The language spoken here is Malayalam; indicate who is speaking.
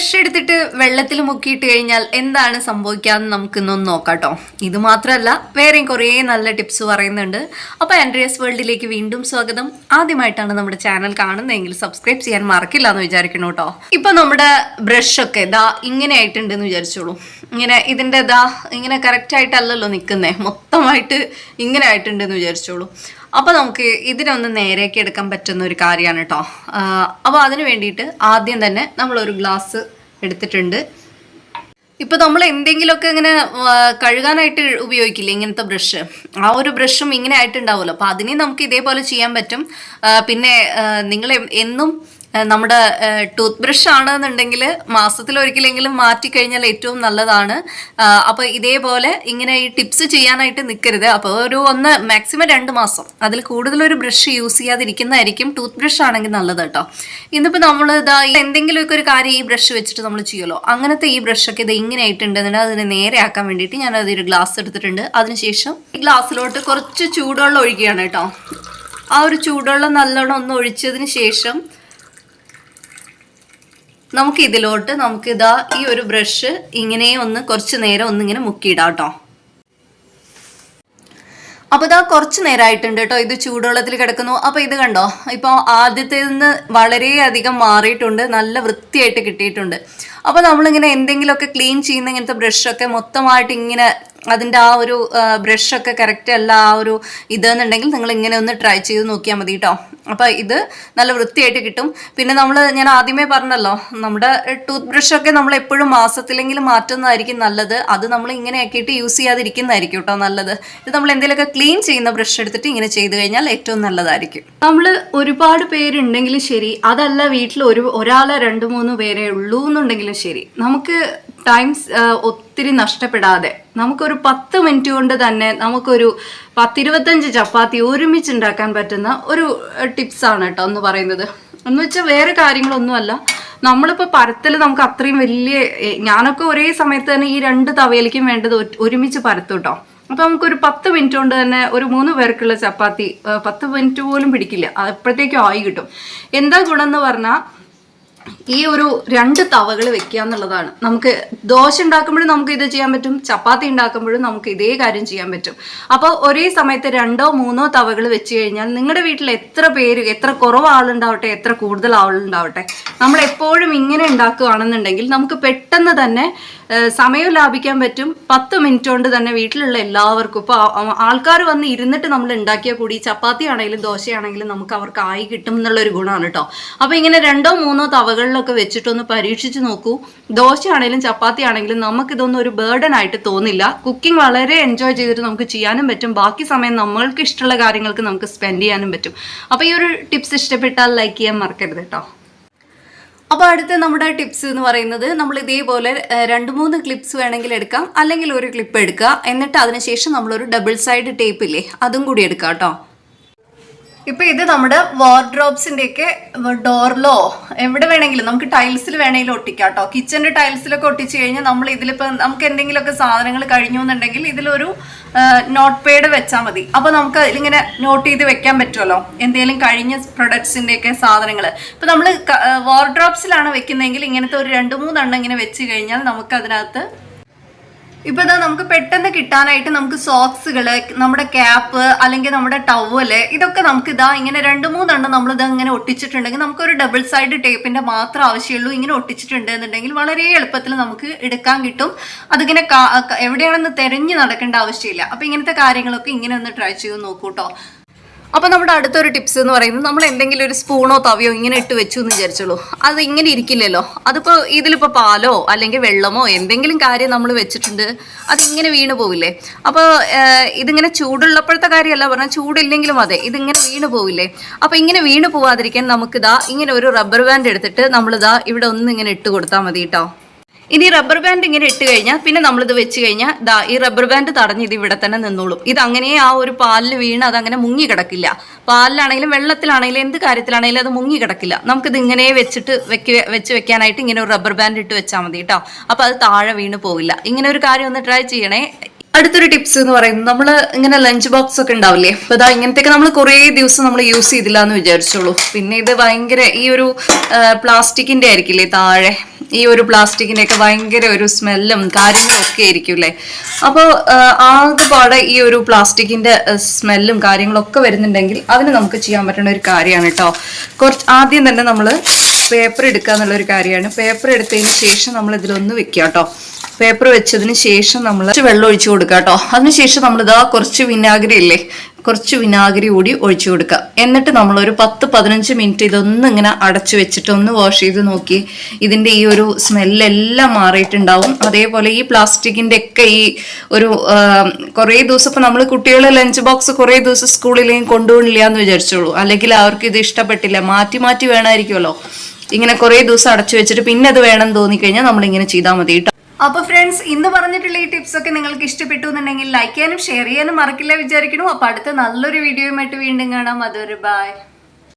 Speaker 1: ബ്രഷ് എടുത്തിട്ട് വെള്ളത്തിൽ മുക്കിയിട്ട് കഴിഞ്ഞാൽ എന്താണ് സംഭവിക്കാന്ന് നമുക്കിന്നൊന്ന് നോക്കാട്ടോ. ഇത് മാത്രമല്ല വേറെയും കുറേ നല്ല ടിപ്സ് പറയുന്നുണ്ട്. അപ്പോൾ ആൻഡ്രിയസ് വേൾഡിലേക്ക് വീണ്ടും സ്വാഗതം. ആദ്യമായിട്ടാണ് നമ്മുടെ ചാനൽ കാണുന്നതെങ്കിൽ സബ്സ്ക്രൈബ് ചെയ്യാൻ മറക്കില്ല എന്ന് വിചാരിക്കണം കേട്ടോ. ഇപ്പം നമ്മുടെ ബ്രഷൊക്കെ ഇതാ ഇങ്ങനെ ആയിട്ടുണ്ടെന്ന് വിചാരിച്ചോളൂ. ഇങ്ങനെ ഇതിന്റെ ഇതാ ഇങ്ങനെ കറക്റ്റായിട്ടല്ലല്ലോ നിൽക്കുന്നേ. മൊത്തമായിട്ട് ഇങ്ങനെ ആയിട്ടുണ്ടെന്ന് വിചാരിച്ചോളൂ. അപ്പോൾ നമുക്ക് ഇതിനൊന്ന് നേരേക്ക് എടുക്കാൻ പറ്റുന്ന ഒരു കാര്യമാണ് കേട്ടോ അപ്പോൾ അതിന് വേണ്ടിയിട്ട് ആദ്യം തന്നെ നമ്മൾ ഒരു ഗ്ലാസ് എടുത്തിട്ടുണ്ട്. ഇപ്പൊ നമ്മൾ എന്തെങ്കിലുമൊക്കെ ഇങ്ങനെ കഴുകാനായിട്ട് ഉപയോഗിക്കില്ലേ ഇങ്ങനത്തെ ബ്രഷ്? ആ ഒരു ബ്രഷും ഇങ്ങനെ ആയിട്ടുണ്ടാവുമല്ലോ. അപ്പൊ അതിനെ നമുക്ക് ഇതേപോലെ ചെയ്യാൻ പറ്റും. പിന്നെ നിങ്ങൾ എന്നും നമ്മുടെ ടൂത്ത് ബ്രഷ് ആണെന്നുണ്ടെങ്കിൽ മാസത്തിൽ ഒരിക്കലെങ്കിലും മാറ്റിക്കഴിഞ്ഞാൽ ഏറ്റവും നല്ലതാണ്. അപ്പോൾ ഇതേപോലെ ഇങ്ങനെ ഈ ടിപ്സ് ചെയ്യാനായിട്ട് നിൽക്കരുത് അപ്പോൾ ഒരു ഒന്ന് മാക്സിമം രണ്ട് മാസം അതിൽ കൂടുതൽ ഒരു ബ്രഷ് യൂസ് ചെയ്യാതിരിക്കുന്നതായിരിക്കും ടൂത്ത് ബ്രഷ് ആണെങ്കിൽ നല്ലത് കേട്ടോ. ഇന്നിപ്പോൾ നമ്മൾ ഇതാ എന്തെങ്കിലുമൊക്കെ ഒരു കാര്യം ഈ ബ്രഷ് വെച്ചിട്ട് നമ്മൾ ചെയ്യുമല്ലോ. അങ്ങനത്തെ ഈ ബ്രഷൊക്കെ ഇത് ഇങ്ങനെ ആയിട്ടുണ്ടെന്നുണ്ടെങ്കിൽ അതിനെ നേരെ ആക്കാൻ വേണ്ടിയിട്ട് ഞാൻ അതൊരു ഗ്ലാസ് എടുത്തിട്ടുണ്ട്. അതിനുശേഷം ഈ ഗ്ലാസ്സിലോട്ട് കുറച്ച് ചൂടുവെള്ളം ഒഴിക്കുകയാണ് കേട്ടോ. ആ ഒരു ചൂടുവെള്ളം നല്ലോണം ഒന്ന് ഒഴിച്ചതിന് ശേഷം നമുക്ക് ഇതിലോട്ട് നമുക്ക് ഇതാ ഈ ഒരു ബ്രഷ് ഇങ്ങനെ ഒന്ന് കുറച്ച് നേരം ഒന്നിങ്ങനെ മുക്കിയിടാം കേട്ടോ. അപ്പൊ ഇതാ കുറച്ച് നേരമായിട്ടുണ്ട് കേട്ടോ. ഇത് ചൂടുവെള്ളത്തിൽ കിടക്കുന്നു. അപ്പൊ ഇത് കണ്ടോ? ഇപ്പോൾ ആദ്യത്തെ നിന്ന് വളരെയധികം മാറിയിട്ടുണ്ട്. നല്ല വൃത്തിയായിട്ട് കിട്ടിയിട്ടുണ്ട്. അപ്പൊ നമ്മളിങ്ങനെ എന്തെങ്കിലുമൊക്കെ ക്ലീൻ ചെയ്യുന്ന ഇങ്ങനത്തെ ബ്രഷൊക്കെ മൊത്തമായിട്ട് ഇങ്ങനെ അതിന്റെ ആ ഒരു ബ്രഷൊക്കെ കറക്റ്റ് അല്ല ആ ഒരു ഇതെന്നുണ്ടെങ്കിൽ നിങ്ങൾ ഇങ്ങനെ ഒന്ന് ട്രൈ ചെയ്ത് നോക്കിയാൽ മതി കേട്ടോ അപ്പോൾ ഇത് നല്ല വൃത്തിയായിട്ട് കിട്ടും. പിന്നെ നമ്മൾ ഞാൻ ആദ്യമേ പറഞ്ഞല്ലോ നമ്മുടെ ടൂത്ത് ബ്രഷൊക്കെ നമ്മൾ എപ്പോഴും മാസത്തിലെങ്കിലും മാറ്റുന്നതായിരിക്കും നല്ലത്. അത് നമ്മൾ ഇങ്ങനെ ആക്കിയിട്ട് യൂസ് ചെയ്യാതിരിക്കുന്നതായിരിക്കും കേട്ടോ നല്ലത്. ഇത് നമ്മൾ എന്തെങ്കിലുമൊക്കെ ക്ലീൻ ചെയ്യുന്ന ബ്രഷ് എടുത്തിട്ട് ഇങ്ങനെ ചെയ്ത് കഴിഞ്ഞാൽ ഏറ്റവും നല്ലതായിരിക്കും. നമ്മൾ ഒരുപാട് പേരുണ്ടെങ്കിലും ശരി അതല്ല വീട്ടിൽ ഒരു ഒരാളെ രണ്ട് മൂന്ന് പേരെ ഉള്ളൂ എന്നുണ്ടെങ്കിലും ശരി നമുക്ക് ടൈംസ് ഒത്തിരി നഷ്ടപ്പെടാതെ. നമുക്കൊരു പത്ത് മിനിറ്റ് കൊണ്ട് തന്നെ നമുക്കൊരു പത്തിരുപത്തഞ്ച് ചപ്പാത്തി ഒരുമിച്ച് ഉണ്ടാക്കാൻ പറ്റുന്ന ഒരു ടിപ്സാണ് കേട്ടോ എന്ന് പറയുന്നത്. എന്ന് വെച്ചാൽ വേറെ കാര്യങ്ങളൊന്നുമല്ല. നമ്മളിപ്പോൾ പരത്തൽ നമുക്ക് അത്രയും വലിയ ഞാനൊക്കെ ഒരേ സമയത്ത് തന്നെ ഈ രണ്ട് തവയിലേക്കും വേണ്ടത് ഒരുമിച്ച് പരത്തും കേട്ടോ അപ്പോൾ നമുക്കൊരു പത്ത് മിനിറ്റ് കൊണ്ട് തന്നെ ഒരു മൂന്ന് പേർക്കുള്ള ചപ്പാത്തി പത്ത് മിനിറ്റ് പോലും പിടിക്കില്ല. അപ്പോഴത്തേക്കും ആയി കിട്ടും. എന്താ ഗുണമെന്ന് പറഞ്ഞാൽ ഈ ഒരു രണ്ട് തവകൾ വെക്കുക എന്നുള്ളതാണ്. നമുക്ക് ദോശ ഉണ്ടാക്കുമ്പോഴും നമുക്ക് ഇത് ചെയ്യാൻ പറ്റും. ചപ്പാത്തി ഉണ്ടാക്കുമ്പോഴും നമുക്ക് ഇതേ കാര്യം ചെയ്യാൻ പറ്റും. അപ്പോൾ ഒരേ സമയത്ത് രണ്ടോ മൂന്നോ തവകൾ വെച്ച് കഴിഞ്ഞാൽ നിങ്ങളുടെ വീട്ടിൽ എത്ര പേര് എത്ര കുറവ് ആളുണ്ടാവട്ടെ എത്ര കൂടുതൽ ആളുണ്ടാവട്ടെ നമ്മൾ എപ്പോഴും ഇങ്ങനെ ഉണ്ടാക്കുകയാണെന്നുണ്ടെങ്കിൽ നമുക്ക് പെട്ടെന്ന് തന്നെ സമയം ലാഭിക്കാൻ പറ്റും. പത്ത് മിനിറ്റ് കൊണ്ട് തന്നെ വീട്ടിലുള്ള എല്ലാവർക്കും. ഇപ്പോൾ ആൾക്കാർ വന്ന് ഇരുന്നിട്ട് നമ്മൾ ഉണ്ടാക്കിയാൽ കൂടി ചപ്പാത്തി ആണെങ്കിലും ദോശയാണെങ്കിലും നമുക്ക് അവർക്ക് ആയി കിട്ടും എന്നുള്ളൊരു ഗുണമാണ് കേട്ടോ. അപ്പോൾ ഇങ്ങനെ രണ്ടോ മൂന്നോ തവകളിലൊക്കെ വെച്ചിട്ടൊന്ന് പരീക്ഷിച്ച് നോക്കൂ. ദോശയാണെങ്കിലും ചപ്പാത്തി ആണെങ്കിലും നമുക്കിതൊന്നും ഒരു ബേർഡൻ ആയിട്ട് തോന്നില്ല. കുക്കിംഗ് വളരെ എൻജോയ് ചെയ്തിട്ട് നമുക്ക് ചെയ്യാനും പറ്റും. ബാക്കി സമയം നമ്മൾക്ക് ഇഷ്ടമുള്ള കാര്യങ്ങൾക്ക് നമുക്ക് സ്പെൻഡ് ചെയ്യാനും പറ്റും. അപ്പോൾ ഈ ഒരു ടിപ്സ് ഇഷ്ടപ്പെട്ടാൽ ലൈക്ക് ചെയ്യാൻ മറക്കരുത് കേട്ടോ അപ്പോൾ അടുത്ത നമ്മുടെ ടിപ്സ് എന്ന് പറയുന്നത് നമ്മൾ ഇതേപോലെ രണ്ട് മൂന്ന് ക്ലിപ്സ് വേണമെങ്കിൽ എടുക്കാം. അല്ലെങ്കിൽ ഒരു ക്ലിപ്പ് എടുക്കുക. എന്നിട്ട് അതിനുശേഷം നമ്മളൊരു ഡബിൾ സൈഡ് ടേപ്പ് ഇല്ലേ അതും കൂടി എടുക്കാം കേട്ടോ ഇപ്പൊ ഇത് നമ്മുടെ വാർഡ്രോബ്സിന്റെ ഒക്കെ ഡോറിലോ എവിടെ വേണമെങ്കിലും നമുക്ക് ടൈൽസിൽ വേണമെങ്കിലും ഒട്ടിക്കാം കേട്ടോ കിച്ചന്റെ ടൈൽസിലൊക്കെ ഒട്ടിച്ചു കഴിഞ്ഞാൽ നമ്മൾ ഇതിലിപ്പോ നമുക്ക് എന്തെങ്കിലുമൊക്കെ സാധനങ്ങൾ കഴിഞ്ഞു എന്നുണ്ടെങ്കിൽ ഇതിലൊരു നോട്ട് പേഡ് വെച്ചാൽ മതി. അപ്പൊ നമുക്ക് അതിലിങ്ങനെ നോട്ട് ചെയ്ത് വെക്കാൻ പറ്റുമല്ലോ എന്തെങ്കിലും കഴിഞ്ഞ പ്രൊഡക്ട്സിന്റെ ഒക്കെ സാധനങ്ങൾ ഇപ്പൊ നമ്മൾ വാർഡ്രോബ്സിലാണ് വെക്കുന്നതെങ്കിൽ ഇങ്ങനത്തെ ഒരു രണ്ട് മൂന്നെണ്ണം ഇങ്ങനെ വെച്ച് കഴിഞ്ഞാൽ നമുക്ക് അതിനകത്ത് ഇപ്പൊ ഇതാ നമുക്ക് പെട്ടെന്ന് കിട്ടാനായിട്ട് നമുക്ക് സോക്സുകൾ നമ്മുടെ ക്യാപ്പ് അല്ലെങ്കിൽ നമ്മുടെ ടവൽ ഇതൊക്കെ നമുക്ക് ഇതാ ഇങ്ങനെ രണ്ട് മൂന്നെണ്ണം നമ്മൾ ഇത് ഇങ്ങനെ ഒട്ടിച്ചിട്ടുണ്ടെങ്കിൽ നമുക്ക് ഒരു ഡബിൾ സൈഡ് ടേപ്പിന്റെ മാത്രം ആവശ്യമുള്ളൂ ഇങ്ങനെ ഒട്ടിച്ചിട്ടുണ്ട് എന്നുണ്ടെങ്കിൽ വളരെ എളുപ്പത്തിൽ നമുക്ക് എടുക്കാൻ കിട്ടും. അതിങ്ങനെ എവിടെയാണെന്ന് തെരഞ്ഞു നടക്കേണ്ട ആവശ്യമില്ല. അപ്പൊ ഇങ്ങനത്തെ കാര്യങ്ങളൊക്കെ ഇങ്ങനെ ഒന്ന് ട്രൈ ചെയ്ത് നോക്കൂ കേട്ടോ അപ്പൊ നമ്മുടെ അടുത്തൊരു ടിപ്സ് എന്ന് പറയുന്നത് നമ്മൾ എന്തെങ്കിലും ഒരു സ്പൂണോ തവിയോ ഇങ്ങനെ ഇട്ട് വെച്ചു എന്ന് വിചാരിച്ചോളൂ അത് ഇങ്ങനെ ഇരിക്കില്ലല്ലോ. അതിപ്പോ ഇതിലിപ്പോ പാലോ അല്ലെങ്കിൽ വെള്ളമോ എന്തെങ്കിലും കാര്യം നമ്മൾ വെച്ചിട്ടുണ്ട് അതിങ്ങനെ വീണ് പോവില്ലേ? അപ്പോൾ ഇതിങ്ങനെ ചൂടുള്ളപ്പോഴത്തെ കാര്യമല്ല പറഞ്ഞാൽ ചൂടില്ലെങ്കിലും അതെ ഇതിങ്ങനെ വീണ് പോവില്ലേ? അപ്പോൾ ഇങ്ങനെ വീണ് പോവാതിരിക്കാൻ നമുക്കിതാ ഇങ്ങനെ ഒരു റബ്ബർ ബാൻഡ് എടുത്തിട്ട് നമ്മളിതാ ഇവിടെ ഒന്ന് ഇങ്ങനെ ഇട്ട് കൊടുത്താൽ മതി കേട്ടോ. ഇനി റബ്ബർ ബാൻഡ് ഇങ്ങനെ ഇട്ട് കഴിഞ്ഞാൽ പിന്നെ നമ്മളിത് വെച്ച് കഴിഞ്ഞാൽ ദാ ഈ റബ്ബർ ബാൻഡ് തടഞ്ഞ് ഇത് ഇവിടെ തന്നെ നിന്നോളും. ഇത് അങ്ങനെ ആ ഒരു പാലിൽ വീണ് അതങ്ങനെ മുങ്ങി കിടക്കില്ല. പാലിലാണെങ്കിലും വെള്ളത്തിലാണെങ്കിലും എന്ത് കാര്യത്തിലാണെങ്കിലും അത് മുങ്ങി കിടക്കില്ല. നമുക്കിത് ഇങ്ങനെ വെച്ചിട്ട് വെക്ക് വെച്ച് വെക്കാനായിട്ട് ഇങ്ങനെ ഒരു റബ്ബർ ബാൻഡ് ഇട്ട് വെച്ചാൽ മതി കേട്ടോ. അപ്പോൾ അത് താഴെ വീണ് പോവില്ല. ഇങ്ങനെ ഒരു കാര്യം ഒന്ന് ട്രൈ ചെയ്യണേ. അടുത്തൊരു ടിപ്സ് എന്ന് പറയുന്നത് നമ്മൾ ഇങ്ങനെ ലഞ്ച് ബോക്സ് ഒക്കെ ഉണ്ടാവില്ലേ? അപ്പൊ ഇതാ ഇങ്ങനത്തെയൊക്കെ നമ്മൾ കുറേ ദിവസം നമ്മൾ യൂസ് ചെയ്തില്ല എന്ന് വിചാരിച്ചോളൂ പിന്നെ ഇത് ഭയങ്കര ഈ ഒരു പ്ലാസ്റ്റിക്കിന്റെ ആയിരിക്കില്ലേ താഴെ? ഈ ഒരു പ്ലാസ്റ്റിക്കിന്റെ ഒക്കെ ഭയങ്കര ഒരു സ്മെല്ലും കാര്യങ്ങളും ഒക്കെ ആയിരിക്കും അപ്പോൾ ആകെപ്പാടെ ഈ ഒരു പ്ലാസ്റ്റിക്കിന്റെ സ്മെല്ലും കാര്യങ്ങളൊക്കെ വരുന്നുണ്ടെങ്കിൽ അതിന് നമുക്ക് ചെയ്യാൻ പറ്റുന്ന ഒരു കാര്യമാണ് കേട്ടോ കുറച്ച് ആദ്യം തന്നെ നമ്മൾ പേപ്പർ എടുക്കുക എന്നുള്ളൊരു കാര്യമാണ്. പേപ്പർ എടുത്തതിന് ശേഷം നമ്മൾ ഇതിലൊന്ന് വെക്കുക കേട്ടോ പേപ്പർ വെച്ചതിന് ശേഷം നമ്മൾ വെള്ളം ഒഴിച്ചു കൊടുക്കുക കേട്ടോ അതിനുശേഷം നമ്മൾ ഇതാ കുറച്ച് വിനാഗിരി ഇല്ലേ കുറച്ച് വിനാഗിരി കൂടി ഒഴിച്ചു കൊടുക്കുക എന്നിട്ട് നമ്മൾ ഒരു പത്ത് പതിനഞ്ച് മിനിറ്റ് ഇതൊന്നും ഇങ്ങനെ അടച്ചു വെച്ചിട്ട് ഒന്ന് വാഷ് ചെയ്ത് നോക്കി. ഇതിന്റെ ഈ ഒരു സ്മെല്ലെല്ലാം മാറിയിട്ടുണ്ടാവും. അതേപോലെ ഈ പ്ലാസ്റ്റിക്കിന്റെ ഒക്കെ ഈ ഒരു കുറേ ദിവസം ഇപ്പം നമ്മൾ കുട്ടികളെ ലഞ്ച് ബോക്സ് കുറേ ദിവസം സ്കൂളിലേയും കൊണ്ടുപോകണില്ല എന്ന് വിചാരിച്ചോളൂ. അല്ലെങ്കിൽ അവർക്ക് ഇത് ഇഷ്ടപ്പെട്ടില്ല. മാറ്റി മാറ്റി വേണമായിരിക്കുമല്ലോ ഇങ്ങനെ കുറേ ദിവസം അടച്ചു വെച്ചിട്ട് പിന്നെ അത് വേണം തോന്നിക്കഴിഞ്ഞാൽ നമ്മളിങ്ങനെ ചെയ്താൽ മതി കേട്ടോ അപ്പൊ ഫ്രണ്ട്സ് ഇന്ന് പറഞ്ഞിട്ടുള്ള ഈ ടിപ്സ് ഒക്കെ നിങ്ങൾക്ക് ഇഷ്ടപ്പെട്ടു എന്നുണ്ടെങ്കിൽ ലൈക്ക് ചെയ്യാനും ഷെയർ ചെയ്യാനും മറക്കില്ല വിചാരിക്കണു അപ്പൊ അടുത്ത നല്ലൊരു വീഡിയോയുമായിട്ട് വീണ്ടും കാണാം. അതൊരു ബൈ